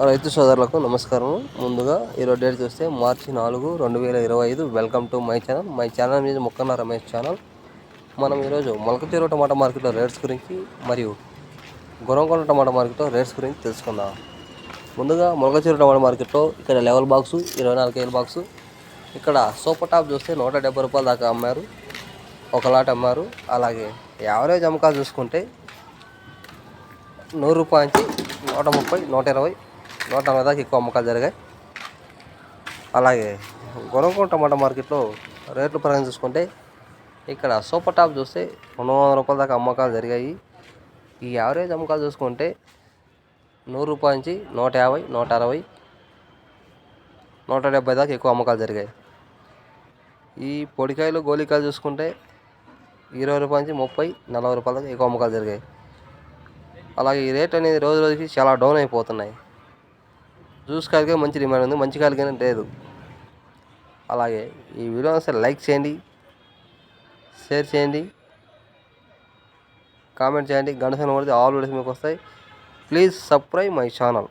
రైతు సోదరులకు నమస్కారం ముందుగా ఈరోజు డేట్ చూస్తే మార్చి నాలుగు రెండు వేల ఇరవై ఐదు. Welcome to my channel. My channel మీద మొక్కన్న రమేష్ ఛానల్. మనం ఈరోజు మొలకతీరు టమాటా మార్కెట్లో రేట్స్ గురించి మరియు గురంకొండ టమాటా మార్కెట్లో రేట్స్ గురించి తెలుసుకుందాం. ముందుగా మొలకచీర టమాటా మార్కెట్లో ఇక్కడ లెవెల్ బాక్సు ఇరవై నాలుగు కేజీల బాక్సు. ఇక్కడ సూపర్ టాప్ చూస్తే నూట డెబ్బై రూపాయల దాకా అమ్మారు. ఒక లాట్ అమ్మారు. అలాగే యావరేజ్ అమ్మకాలు చూసుకుంటే నూరు రూపాయల నుంచి నూట ముప్పై నూట ఇరవై నూట నలభై దాకా ఎక్కువ అమ్మకాలు జరిగాయి. అలాగే గొడవకోట టమాటా మార్కెట్లో రేట్లు పరంగా చూసుకుంటే ఇక్కడ సూపర్ టాప్ చూస్తే రెండు వందల రూపాయల దాకా అమ్మకాలు జరిగాయి. ఈ యావరేజ్ అమ్మకాలు చూసుకుంటే నూరు రూపాయల నుంచి నూట యాభై నూట అరవై నూట డెబ్బై దాకా ఎక్కువ అమ్మకాలు జరిగాయి. ఈ పొడికాయలు గోలికాయలు చూసుకుంటే ఇరవై రూపాయల నుంచి ముప్పై నలభై రూపాయల దాకా ఎక్కువ అమ్మకాలు జరిగాయి. అలాగే ఈ రేట్ అనేది రోజు రోజుకి చాలా డౌన్ అయిపోతున్నాయి. జ్యూస్ కాయలకే మంచి డిమాండ్ ఉంది మంచి కాయలకైనా లేదు. అలాగే ఈ వీడియో అసలు లైక్ చేయండి షేర్ చేయండి కామెంట్ చేయండి. గంట సైన్ పడితే ఆల్ వీడియోస్ మీకు వస్తాయి. Please subscribe my channel.